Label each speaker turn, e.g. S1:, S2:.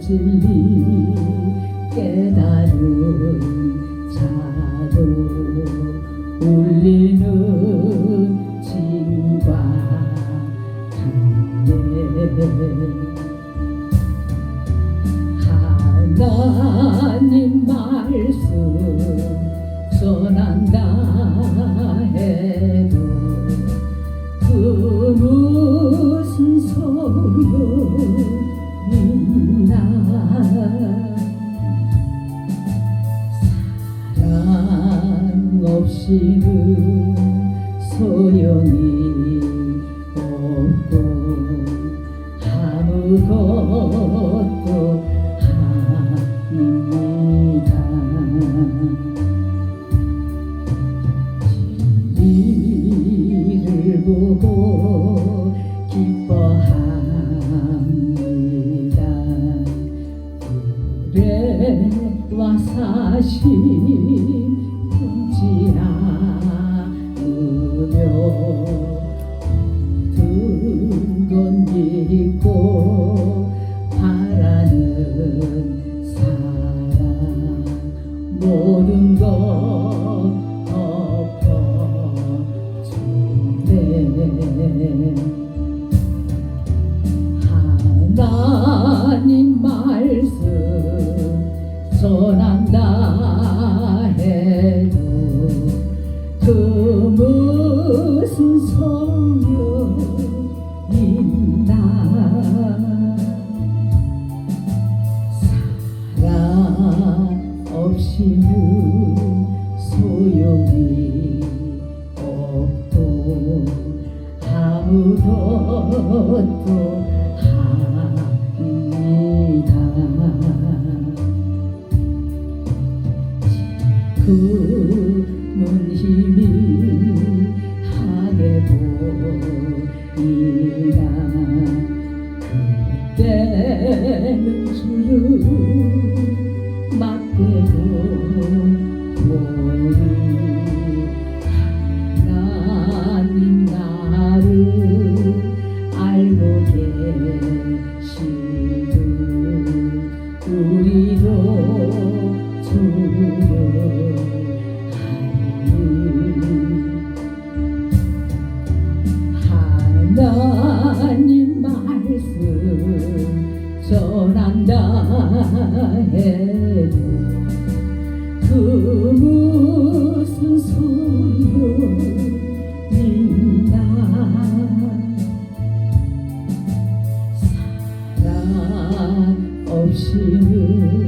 S1: 진리 깨달은 자도 울리는 진과 담대 하나님 말씀 전한다 없이는 소용이 없고 아무것도 아닙니다. 진리를 보고 기뻐합니다. 그래와 사실 하나님 말씀 전한다 해도 그 무슨 소용있나? 사랑 없이는 소용이 때는 주를 맞대고 하나님 나를 알고 계시 떠난다 해도 그 무슨 소용인가? 사랑 없이는